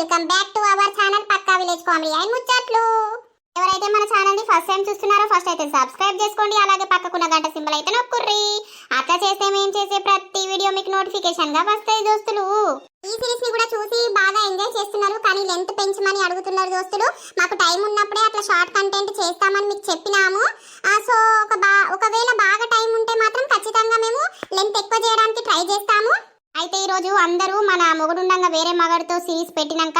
Welcome back to our channel Pakka village comedy. And ముచ్చట్లు ఎవరైతే మన ఛానల్ని ఫస్ట్ టైం చూస్తున్నారో ఫస్ట్ అయితే సబ్స్క్రైబ్ చేసుకోండి. అలాగే పక్కకున్న గంట సింబల్ అయితే నొక్కుర్రి. అట్లా చేస్తే మేము చేసే ప్రతి వీడియో మీకు నోటిఫికేషన్గా వస్తాయి దోస్తులు. ఈ సిరీస్ని కూడా చూసి బాగా ఎంజాయ్ చేస్తున్నారు. కానీ లెంత్ పెంచమని అడుగుతున్నారు దోస్తులు. మాకు టైం ఉన్నప్పుడే అట్లా షార్ట్ కంటెంట్ చేస్తామని మీకు చెప్పినాము. సో ఒక బా ఒకవేళ బాగా టైం ఉంటే మాత్రం ఖచ్చితంగా మేము లెంత్ ఎక్కువ చేయడానికి ట్రై చేస్తాము రోజు అందరూ మన మొగుడుండంగా వేరే మగడితో సిరీస్ పెట్టినాక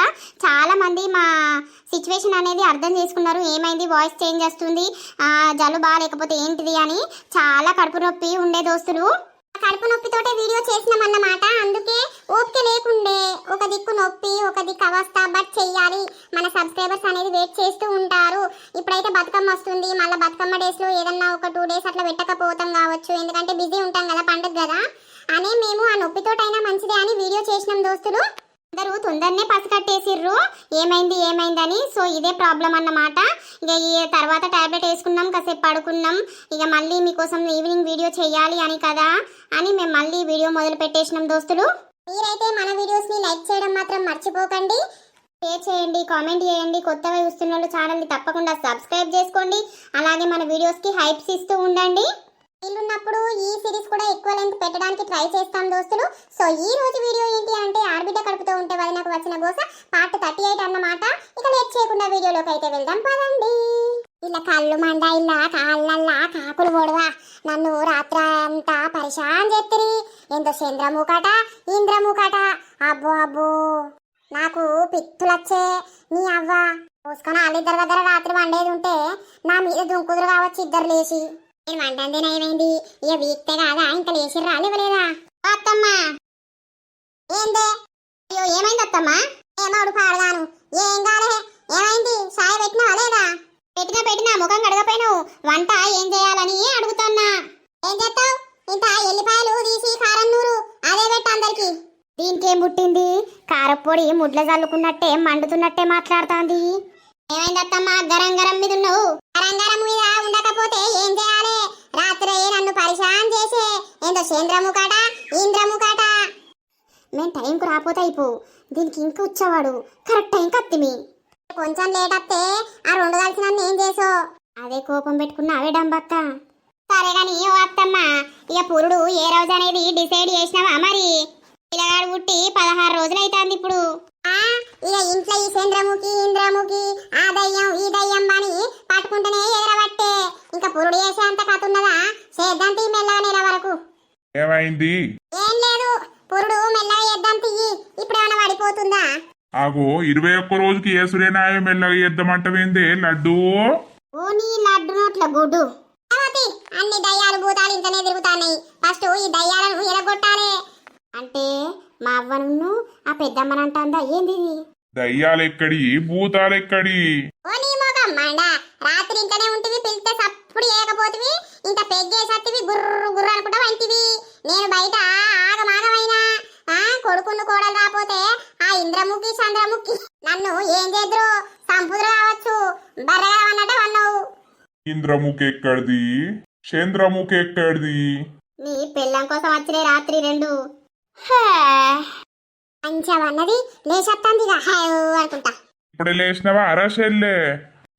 చాలా మంది మా సిచ్యువేషన్ అనేది అర్థం చేసుకున్నారు. ఏమైంది? వాయిస్ చేంజ్ వస్తుంది. ఆ, జలుబా లేకపోతే ఏంటిది అని చాలా కడుపు నొప్పి ఉండే దోస్తులు. కడుపు నొప్పితోటే వీడియో చేసినామన్నమాట. అందుకే ఓపిక లేకుండే. ఒక దిక్కు నొప్పి ఒక దిక్కు అవస్థ బట్ చెయ్యాలి. మన సబ్స్క్రైబర్స్ అనేది వెయిట్ చేస్తూ ఉంటారు. ఇప్పుడైతే బతుకమ్మ వస్తుంది. మళ్ళీ బతుకమ్మ డేస్లో ఏదన్నా ఒక టూ డేస్ అట్లా పెట్టకపోతాం కావచ్చు. ఎందుకంటే బిజీ ఉంటాం కదా పండుగ కదా. అని మేము ఆ నొప్పితోటైనా మంచిదే అని వీడియో చేసినాం దోస్తులు. అందరూ తొందరనే పసిగట్టేసిర్రు ఏమైంది ఏమైందని? సో ఇదే ప్రాబ్లం అన్నమాట. ఇక ఈ తర్వాత టాబ్లెట్ వేసుకున్నాం కాసేపు పడుకున్నాం. ఇక మళ్ళీ మీకోసం ఈవినింగ్ వీడియో చేయాలి అని కదా అని మేము మళ్ళీ వీడియో మొదలు పెట్టేసినాం దోస్తులు. మీరైతే మన వీడియోస్ని లైక్ చేయడం మాత్రం మర్చిపోకండి. షేర్ చేయండి కామెంట్ చేయండి. కొత్తగా చూస్తున్న వాళ్ళు ఛానల్ని తప్పకుండా సబ్స్క్రైబ్ చేసుకోండి. అలాగే మన వీడియోస్కి హైప్స్ ఇస్తూ ఉండండి. వీలున్నప్పుడు ఈ సిరీస్ కూడా ఎక్కువ లెంత్ పెట్టడానికి ట్రై చేస్తాం దోస్తులు. సో ఈ రోజు వీడియో ఏంటి అంటే ఆర్బిడ్డ కడుపుతో ఉంటే వదినకు వచ్చిన గోస పార్ట్ థర్టీ ఎయిట్ అన్నమాట. ఇక లేట్ చేయకుండా వీడియోలోకి అయితే వెళ్దాం పదండి. ఇలా కళ్ళు మండ ఇలా కాళ్ళల్లా కాకులు పొడవా. నన్ను రాత్రి అంతా పరిశాన్ చేతిరి ఎంతో చంద్రముఖట ఇంద్రముఖట. అబ్బో అబ్బో. నాకు పిత్తులచ్చే నీ అవ్వ. పోసుకొని వాళ్ళిద్దరి దగ్గర రాత్రి వండేది ఉంటే నా మీద దుంకుదురు కావచ్చు ఇద్దరు లేచి. నేను వంటంది నయమైంది. ఇక వీక్తే కాదా? ఇంత లేచి రాలేవలేదా అత్తమ్మా! ఏందే? అయ్యో ఏమైంది అత్తమ్మా? ఏమవుడు పాడగాను ఏం కాలే? ఏమైంది? సాయ పెట్టినావా లేదా? పెట్టినా పెట్టినా ముఖం కడగపోయినావు. వంట ఏం చేయాలని అడుగుతున్నా. ఏం చేస్తావు? ఇంత ఎల్లిపాయలు తీసి కారం నూరు అదే పెట్టు అందరికి. దీనికేం పుట్టింది? కారపొడి ముడ్ల చల్లుకున్నట్టే మండుతున్నట్టే మాట్లాడుతోంది. ఏమైందత్తమ్మా గరం గరం మీద ఉన్నావు. గరం గరం మీద ఉండకపోతే ఏం చేయాలి? రాత్రి నన్ను పరిశాన్ చేసే. ఏందో చంద్రముకట ఇంద్రముకట. మేము టైంకు రాపోతే అయిపో. దీనికి ఇంకా వచ్చేవాడు కరెక్ట్ టైంకి అత్తిమి. కొంచెం లేట్ వస్తే ఆ రెండు కలిసి నన్ను ఏం చేసో? అదే కోపం పెట్టుకున్న అవే డంబక్క సరే కానీ ఓ అత్తమ్మ ఇక పురుడు ఏ రోజు అనేది డిసైడ్ చేసినావా మరి? పిల్లగాడు పుట్టి పదహారు రోజులు అవుతుంది ఇప్పుడు. ఇక ఇంట్లో ఈ చంద్రముఖి ఇంద్రముఖి ఆ దయ్యం ఈ దయ్యం అని పట్టుకుంటేనే ఎగరబట్టే. ఇంకా పురుడు చేసే అంత కథ ఉన్నదా? చేద్దాం తీ మెల్లగా నెల వరకు. ఏమైంది? ఏం లేదు. పురుడు మెల్లగా చేద్దాం తీయి ఇప్పుడు ఏమైనా పడిపోతుందా? ఆగో ఇరవై ఒక్క రోజుకి ఏసురేనాయ మెల్లగా చేద్దామంటవేందే లడ్డు? ఓ నీ లడ్డు నోట్ల పార్వతి, అన్ని దయ్యాలు భూతాలు ఇంతనే తిరుగుతాయి ఫస్ట్ ఈ దయ్యాలను ఎరగొట్టాలి అంటే మా అవ్వను ఆ పెద్దమ్మనంటుందా ఏంది ఇది? దయ్యాలెక్కడి? భూతాలెక్కడి? ఓ నీ మోగం మండ! రాత్రి ఇంటనే ఉంటివి పిలిస్తే సప్పుడు ఏకపోతివి ఇంత పెగ్గేసత్తివి గుర్రు గుర్రు అనుకుంటా వంటివి. నేను బయట ఆగమాగమైనా ఆ కొడుకును కోడలు రాపోతే ఆ ఇంద్రముఖి చంద్రముఖి నన్ను ఏం చేద్దరు? సంపుదురు కావచ్చు బర్రెగా అన్నట్టే వన్నావు ఇంద్రముఖి ఎక్కడిది చంద్రముఖి ఎక్కడిది నీ పెళ్ళం కోసం వచ్చిన రాత్రి రెండు మంచిగా అన్నది లేచత్తాంది ఇక హాయ్ అనుకుంటా. ఇప్పుడు లేచినవా? అరసెల్లే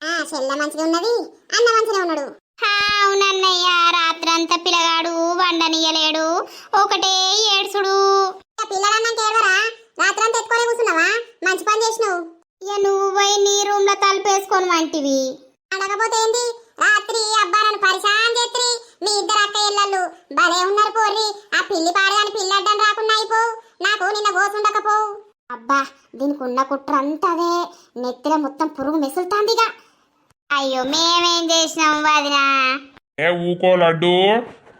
ఆ చెల్ల మంచిగా ఉన్నది. అన్న మంచిగా ఉన్నాడు. అవునన్నయ్య రాత్రంతా పిల్లగాడు వండనీయలేడు. ఒకటే ఏడ్సుడు పిల్లలన్నాక ఏడవరా రాత్రంతా ఎత్తుకొని కూర్చున్నావా? మంచి పని చేసినావు. ఇక నువ్వు పోయి నీ రూమ్లో తలుపేసుకొని వంటివి. అడగపోతే ఏంది రాత్రి అబ్బారని పరిశాన్ చేత్రి మీ ఇద్దరు అక్క ఇళ్ళలు భలే ఉన్నారు పోర్రి. ఆ పిల్లి పాడగాని పిల్లి అడ్డం రాకుండా అయిపోవు నాకు నిన్న గోసుండకపోవు అబ్బా దీనికి ఉన్న కుట్ర అంతదే నెత్తిలో మొత్తం పురుగు మెసులుతాందిగా. అయ్యో మేమేం చేసినాం వదినా? ఏ ఊకో లడ్డు?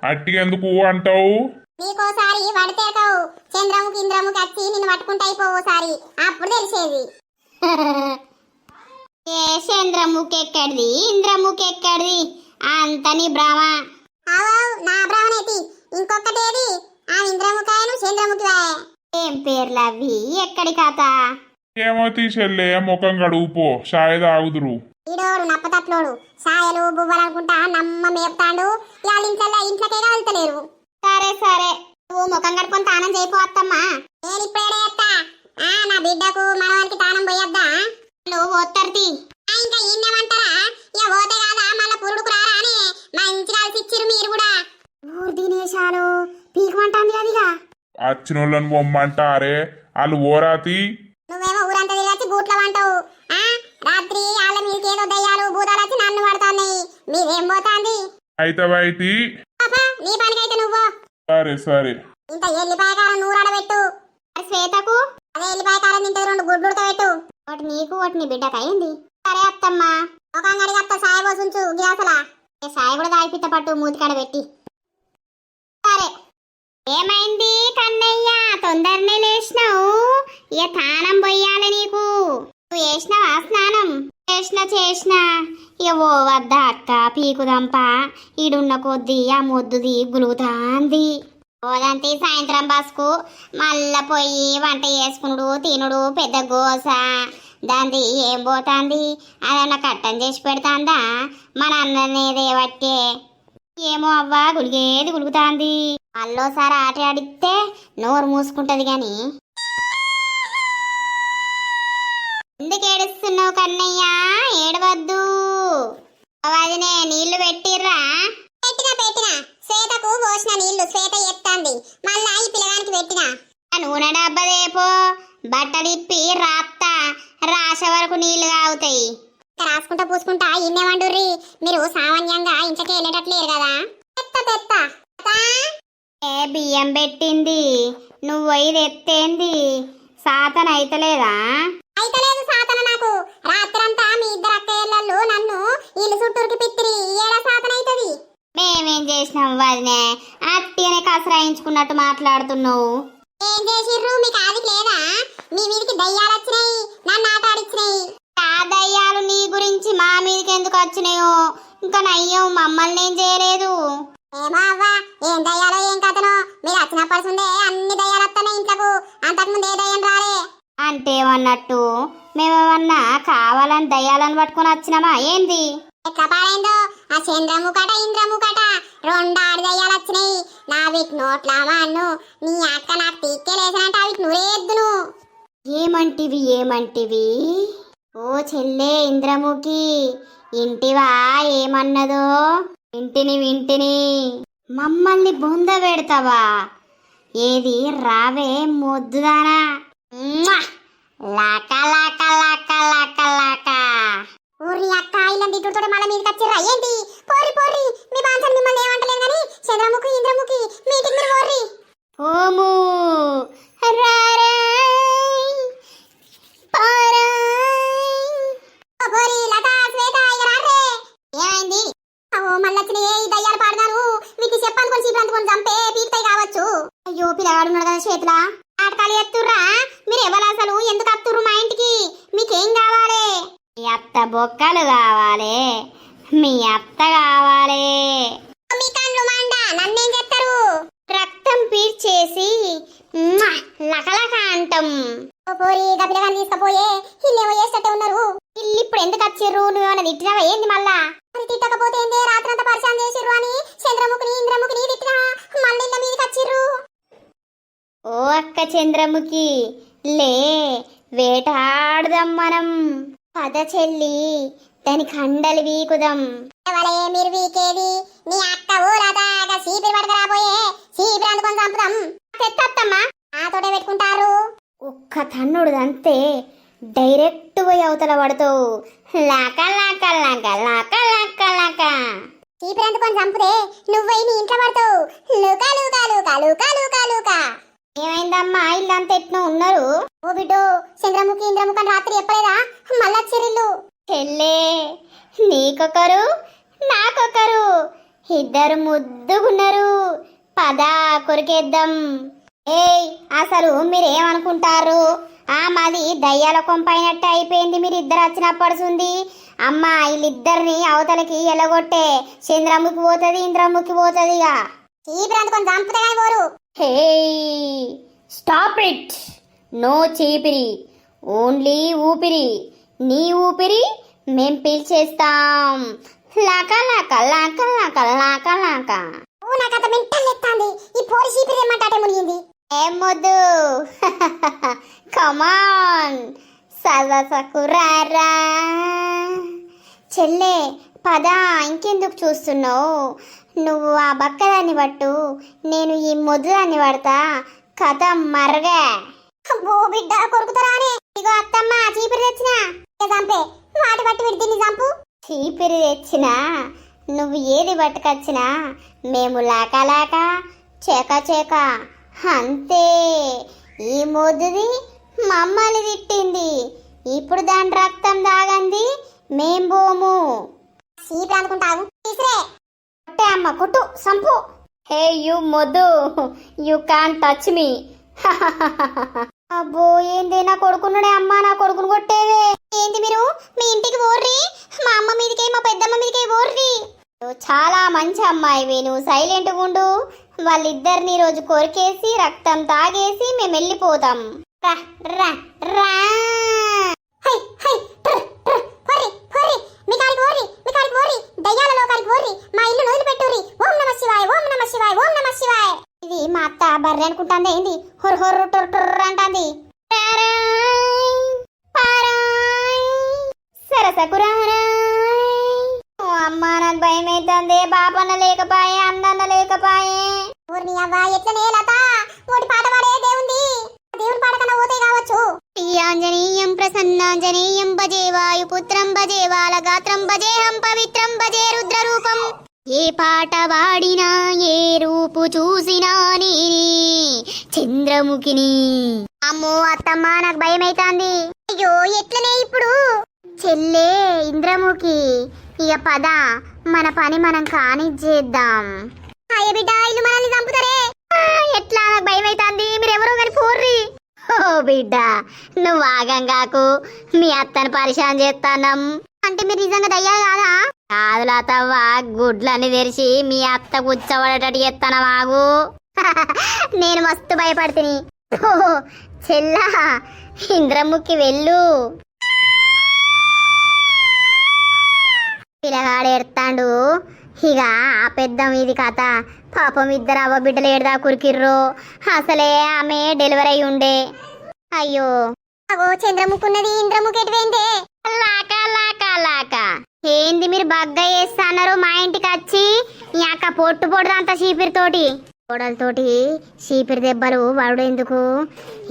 అట్టికెందుకు అంటావు? నీకోసారి వడితేరకవు చంద్రముఖి ఇంద్రముఖి వచ్చి నిన్ను పట్టుకుంటే అయిపోసారి అప్పుడు తెలిసేది. ఏ చంద్రముఖి ఎక్కడిది ఇంద్రముఖి ఎక్కడిది అంత నీ భ్రమ. ఇంకొకటేది? ఆ ఇంద్రముఖాయను చంద్రముఖి ఏం పేర్లు అవి ఎక్కడి కథ? ఏమో తీసెల్లే ముఖం గడుపుపో షాయి తాగుదురు. ఈడోడు నప్పతట్లోడు. సాయలు బువ్వలు అనుకుంటా నమ్మ మేపుతాడు. వాళ్ళ ఇంట్లో ఇంట్లోకే వెళ్తలేరు సరే సరే. నువ్వు ముఖం కడుకొని తానం చేయపోవత్తమ్మా నేను ఇప్పుడే చేస్తా. ఆ నా బిడ్డకు మనవానికి తానం పోతారు ఇంకా ఈయనమంటారా వచ్చిన వాళ్ళని పొమ్మంటారే? వాళ్ళు ఓరాతి? నువ్వేమో ఊరంతా తిరగచ్చి బూట్ల వంటావు. ఆ? రాత్రి వాళ్ళ మీదకి ఏదో దయ్యాలు భూతాలు వచ్చి నన్ను పడుతున్నాయి మీరేం పోతాంది? అయితే బయటి? నీ పనికైతే నువ్వు సరే సరే. ఇంత ఎల్లిపాయ కారం నూరాడ పెట్టు. శ్వేతకు అదే ఎల్లిపాయ కారం తింటే రెండు గుడ్లు ఉడకబెట్టు ఒకటి నీకు ఒకటి నీ బిడ్డకు అయింది సరే అత్తమ్మ. ఒక అంగడికి అత్త సాయ పోసుంచు గ్యాసలా సాయ కూడా తాగిపిత్త పట్టు మూతికాడ పెట్టి. ఏమైంది కన్నయ్య? తొందరనే లేచినావు. ఇక తానం పోయాలి నీకు. నువ్వు వేసినావా స్నానం? చేసిన చేసిన. ఇక ఓ వద్ద అక్క పీకుదంప. ఈడున్న కొద్దీ ఆ మొద్దుది గులుగుతాంది ఓదంతి సాయంత్రం బస్కు మళ్ళా పోయి వంట చేసుకునుడు తినుడు పెద్ద గోస. దాంది ఏం పోతాంది? అదన్న కట్టం చేసి పెడతాందా? మన అన్ననేదే పట్టే ఏమో అవ్వా గులిగేది గులుగుతాంది. మళ్ళోసారి ఆట ఆడితే నోరు మూసుకుంటది గాని. ఎందుకు ఏడుస్తున్నావు కన్నయ్య? ఏడవద్దు. అవదినే నీళ్ళు పెట్టిర్రా? పెట్టినా పెట్టినా. శ్వేతకు పోసిన నీళ్ళు శ్వేత ఎత్తాంది. మళ్ళా ఈ పిల్లగానికి పెట్టిన. ఆ నూనె డబ్బదేపో బట్టలిప్పి. రాసుకుంటా పూసుకుంటా ఇన్నేమండుర్రి మీరు సామాన్యంగా ఇంట్లోకి వెళ్ళేటట్లేరు కదా. తెత్త ఏ బియ్యం పెట్టింది? నువ్వు పోయి తెత్తేంది? సాతన అయితలేదా? అయితలేదు సాతన నాకు. రాత్రంతా మీ ఇద్దరు అక్కయ్యలు నన్ను ఇల్లు చుట్టూరికి పిత్తిరి. ఏడా సాతన అవుతుంది మేమేం చేసినాం వదినే? అత్తిని కసరాయించుకున్నట్టు మాట్లాడుతున్నావు. ఏం చేసిర్రు? మీకు ఆది లేదా? మీ మీదకి దయ్యాలు వచ్చినాయి నన్ను ఆటాడిచ్చినాయి. దయ్యాలు నీ గురించి మా మీదకి ఎందుకు వచ్చినాయో? ఇంకా నయ్యం మమ్మల్ని ఏం చేయలేదు. ఏమో అవ్వా ఏం దయ్యాలో ఏం కథనో? మీరు వచ్చినప్పటి నుండే అన్ని దయ్యాలు వస్తున్నాయి ఇంట్లకు. అంతకుముందు ఏ దయ్యం రాలే? అంటే ఏమన్నట్టు మేమేమన్నా కావాలని దయ్యాలను పట్టుకొని వచ్చినామా? ఏంది? ఎట్లా పాడైందో ఆ చంద్రముకట ఇంద్రముకట రెండు ఆడి దయ్యాలు వచ్చినాయి. నా వీటి నోట్లా మాన్ను నీ అక్క నాకు తీక్కేలేసినంటే అవి నురేద్దును. ఏమంటివి ఏమంటివి? ఓ చెల్లే ఇంద్రముఖి ఇంటివా ఏమన్నదో? ఇంటిని వింటిని. మమ్మల్ని బొంద పెడతావా? ఏది రావే మొద్దుదానా? మ్వా! లాక లాక లాక లాక లాక. ఊరి అక్క ఇల్లం తిట్టుతో మళ్ళీ మీదకి వచ్చిర్రా? ఏంటి? పోరి పోరి మీ బాన్సన్ మిమ్మల్ని ఏమంటలేదు కానీ చంద్రముఖి ఇంద్రముఖి మీటింగ్ మీరు పోర్రి. ఓము పారాయ్ ఓ పోరి లత శ్వేత ఇక రారే ఏమైంది ఓ మళ్ళొచ్చిన ఏ ఈ దయ్యాలు పాడదాను వీటిని చెప్పనుకొని చీపులందుకొని చంపే పీకుతాయి కావచ్చు అయ్యో పిల్లగాడు ఉన్నాడు కదా చేతులా ఆటకాలు ఎత్తుర్రా మీరు ఎవరు అసలు ఎందుకు అత్తుర్రు మా ఇంటికి మీకేం కావాలి మీ అత్త బొక్కలు కావాలి. మీ అత్త కావాలి. మీ కళ్ళు మండ నన్నేం చేస్తారు రక్తం పీల్చేసి మ్వా! లకలక అంటాం. పోరి తీసుకపోయే ఇల్లేమో ఉన్నారు. ఇల్లు ఇప్పుడు ఎందుకు వచ్చిర్రు తిట్టినావా? ఏంది మళ్ళా? మరి తిట్టకపోతే ఏంది? రాత్రంతా పరిచయం చేసిర్రు అని చంద్రముఖిని ఇంద్రముఖిని తిట్టినా? మళ్ళీ ఇళ్ళ మీదకి వచ్చిర్రు ఓ అక్క చంద్రముఖి లే వేటాడుదాం మనం. పద చెల్లి దాని కండలు వీకుదాం. ఎవలే మీరు వీకేది? నీ అక్క ఊరదాగా సీపిరి పడకరాపోయే సీపిరి అందుకొని చంపుదాం. తెత్తమ్మా నాతోటే పెట్టుకుంటారు. ఒక్క తన్నుడు అంతే. డైరెక్ట్ పోయి అవతల పడతావు లాక లాక లాక లాక లాక లాక. చీపిరి అందుకొని చంపుతే నువ్వై నీ ఇంట్లో పడతావు లూకా లూకా లూకా లూకా లూకా లూకా. ఏమైందమ్మా? ఇల్లంతా ఎట్నో ఉన్నారు. ఓ బిడ్డో చంద్రముఖి ఇంద్రముఖి రాత్రి చెప్పలేదా? మళ్ళా చిరిల్లు చెల్లే నీకొకరు నాకొకరు. ఇద్దరు ముద్దుగున్నారు. పద కొరికేద్దాం. ఏయ్ అసలు మీరేమనుకుంటారు? ఆ మాది దయ్యాల కొంపైనట్టు అయిపోయింది మీరు ఇద్దరు వచ్చినప్పడుతుంది అమ్మ వీళ్ళిద్దరిని అవతలకి ఎలగొట్టే. చంద్రముఖి పోతుంది ఇంద్రముఖి పోతుంది ఇక చీపిరందుకొని చంపుతా పోరు. Hey stop it. నో చీపిరి ఓన్లీ ఊపిరి. నీ ఊపిరి మేం పీల్చేస్తాం. లాక లాక లాక లాక లాక లాక. ఓ నాకు అంత మెంటల్ ఎత్తాంది ఈ పోరి చీపిరి ఏమంటాటే మునిగింది. ఏం వద్దు. కమాన్ సదసకురారా చెల్లే పద ఇంకెందుకు చూస్తున్నావు? నువ్వు ఆ బక్కదాన్ని పట్టు. నేను ఈ మొద్దుదాన్ని పడతా. కథ మరగా. అబ్బో బిడ్డ కొరుకుతారానే ఇగో అత్తమ్మ చీపిరి తెచ్చిన. చంపే వాటి బట్టి విడిదిని చంపు చీపిరి తెచ్చిన నువ్వు ఏది పట్టుకొచ్చినా మేము లేక చేక చేక. అంతే. ఈ మొద్దుది మమ్మల్ని తిట్టింది. ఇప్పుడు దాని రక్తం దాగంది మేం బోము చీపిరి అనుకుంటావు తీసిరే. కొట్టే అమ్మ కొట్టు సంపు. హే యు మొద్దు యు కాన్ టచ్ మీ అబ్బో ఏంది? నా కొడుకున్నాడే. అమ్మ నా కొడుకును కొట్టేవే. ఏంది మీరు? మీ ఇంటికి ఓర్రి మా అమ్మ మీదకి మా పెద్దమ్మ మీదకి ఓర్రి నువ్వు చాలా మంచి అమ్మాయివి నువ్వు సైలెంట్గా ఉండు వాళ్ళిద్దరిని రోజు కొరికేసి రక్తం తాగేసి మేము వెళ్ళిపోతాం రా రా రా. హై హై ట్ర్, ట్ర్, పోర్రి, మీ కాడికి పోర్రి, మీ కాడికి మా ఇల్లు వదిలిపెట్టుర్రి. ఓం నమ శివాయ ఓం నమ శివాయ ఓం నమ శివాయ. ఇది మా అత్త బర్రె అనుకుంటాంది. ఏంది? హొర్ హొర్ టొర్ టొర్ అంటాంది. పారాయ్, నాకు భయం అవుతుంది బాపన్న లేకపాయే లేకపాయే. ఊరిని అవ్వా ఎట్లనే లత? పాట పాడే దేవుంది. దేవుని పాట కన్నా పోతే కావచ్చు. ప్రసన్నాంజనేయం భజే వాయుపుత్రం భజే బాలగాత్రం భజేహం పవిత్రం భజే రుద్రరూపం. ఏ పాట వాడినా ఏ రూపు చూసినా నేనే చంద్రముఖిని. అమ్మో అత్తమ్మ నాకు భయం అవుతాంది అయ్యో ఎట్లనే ఇప్పుడు? చెల్లే ఇంద్రముఖి ఇక పద మన పని మనం కానిచ్చేద్దాం. అయ్య బిడ్డ ఇల్లు మనల్ని చంపుతారే? ఎట్లా నాకు భయం అవుతుంది మీరెవరో కానీ పోర్రి. ఓ బిడ్డ నువ్వు ఆగంగాకు మీ అత్తని పరిశాన్ చేస్తానం అంటే మీరు నిజంగా దయ్యాలు కాదా? కాదు లాతవ్వ గుడ్లన్నీ తెరిచి మీ అత్త కూర్చోబడేటట్టు చేస్తాను మాగు నేను మస్తు భయపడుతుని. చెల్లా ఇంద్రముఖి వెళ్ళు. పిల్లగాడు ఎడతాండు ఇక ఆ పెద్ద ఇది కథ. పాపం ఇద్దరు అవ్వ బిడ్డలు ఏడదా కురికిర్రు అసలే ఆమె డెలివరీ అయి ఉండే. అయ్యో. అగో చంద్రముఖున్నది ఇంద్రముఖి ఎటువైందే? లాక లాక లాక. ఏంది మీరు బగ్గ చేస్తున్నారు మా ఇంటికి వచ్చి? ఈ అక్క పొట్టు పొడుదు అంత చీపిరితోటి? కోడలతోటి చీపిరి దెబ్బలు వాడు ఎందుకు?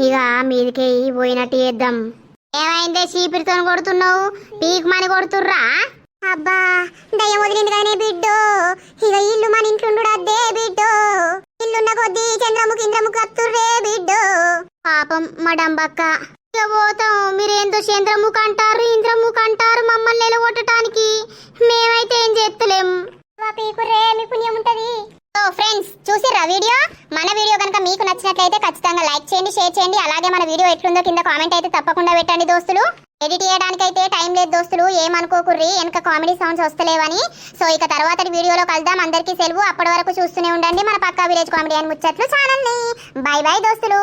ఇక మీదికి పోయినట్టు చేద్దాం. ఏమైందే చీపిరితో కొడుతున్నావు? పీక్ మని కొడుతుర్రా? అబ్బా దయ్యం వదిలింది కానీ బిడ్డో. ఇక ఇల్లు మన ఇంట్లో అద్దే బిడ్డో. ఇల్లున్న కొద్దీ చంద్రముఖి ఇంద్రముఖి అత్తుర్రే బిడ్డో. పాపం మా డంబక్క ఇక పోతాం. మీరేందో చంద్రముఖి అంటారు ఇంద్రముఖి అంటారు మమ్మల్ని నిలగొట్టడానికి మేమైతే ఏం చేస్తలేం. పీకుర్రే మీ పుణ్యం ఉంటది. సో ఫ్రెండ్స్ చూసిర్రా వీడియో? మన వీడియో కనుక మీకు నచ్చినట్లయితే ఖచ్చితంగా లైక్ చేయండి షేర్ చేయండి. అలాగే మన వీడియో ఎట్లుందో కింద కామెంట్ అయితే తప్పకుండా పెట్టండి దోస్తులు. ఎడిట్ చేయడానికి అయితే టైం లేదు దోస్తులు. ఏమనుకోకుర్రి వెనక కామెడీ సౌండ్స్ వస్తలేవని. సో ఇక తర్వాత వీడియోలో కలుద్దాం. అందరికీ సెలవు. అప్పటి వరకు చూస్తూనే ఉండండి మన పక్కా విలేజ్ కామెడీ అని ముచ్చట్లు ఛానల్ని. బై బై దోస్తులు.